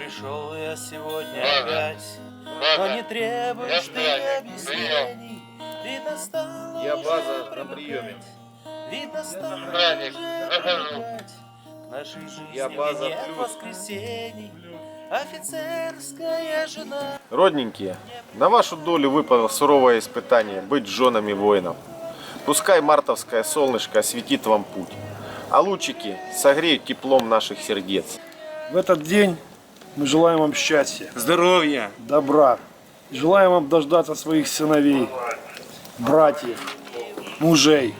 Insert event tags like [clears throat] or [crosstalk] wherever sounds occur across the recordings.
Пришел я сегодня опять, но не требуешь ты объяснений. Видно, стало Я уже база на приеме. Видно, стало уже нашей жизни Я база нет плюс. воскресений. Офицерская жена. Родненькие, на вашу долю выпало суровое испытание быть женами воинов. Пускай мартовское солнышко осветит вам путь, а лучики согреют теплом наших сердец. В этот день мы желаем вам счастья, Здоровья! добра. И Желаем вам дождаться своих сыновей, братьев, мужей.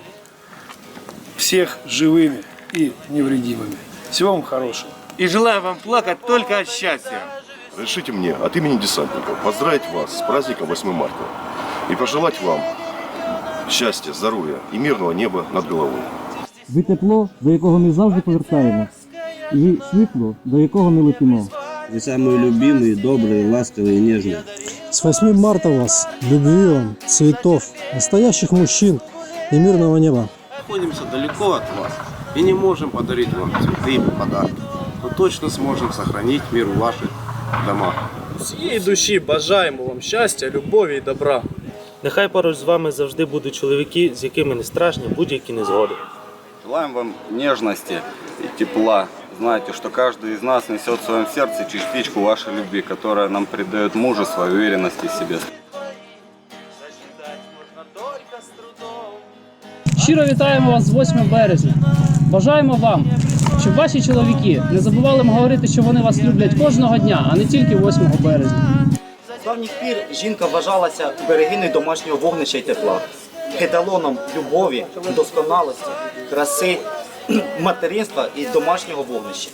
Всех живыми и невредимыми. Всего вам хорошего. И желаю вам плакать только от счастья. Разрешите мне от имени десантников поздравить вас с праздником 8 марта и пожелать вам счастья, здоровья и мирного неба над головой. Ви тепло, до якого ми завжди повертаємось. І ви світло, до якого ми летимо. Вы самые любимые, добрые, ласковые и нежные. С 8 марта вас, любви вам, цветов, настоящих мужчин и мирного неба. находимся далеко от вас и не можем подарить вам цветы и подарки, но точно сможем сохранить мир в ваших домах. Всієї душі бажаємо вам щастя, любові і добра. Нехай поруч з вами завжди будуть чоловіки, з якими не страшні будь-які незгоди. Желаем вам нежности и тепла. Знайте, что каждый из нас несет в своем сердце частичку вашей любви, которая нам придает мужество и уверенности в себе. Щиро вітаємо вас з 8 березня. Бажаємо вам, щоб ваші чоловіки не забували говорити, що вони вас люблять кожного дня, а не тільки 8 березня. З давніх пір жінка вважалася берегиною домашнього вогнища й тепла, еталоном любові, досконалості, краси, [clears throat] материнства і домашнього вогнища.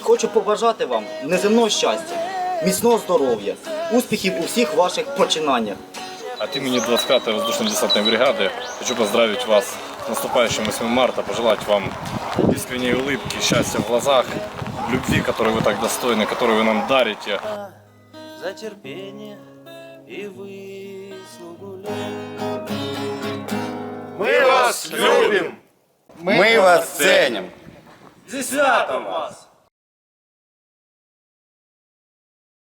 Хочу побажати вам неземного щастя, міцного здоров'я, успіхів у всіх ваших починаннях. От имени 25-й воздушно-десантной бригады хочу поздравить вас с наступающим 8 марта, пожелать вам искренней улыбки, счастья в глазах, любви, которой вы так достойны, которую вы нам дарите. За терпение и выслугу лет. Мы вас любим! Мы вас ценим! Зі святом вас!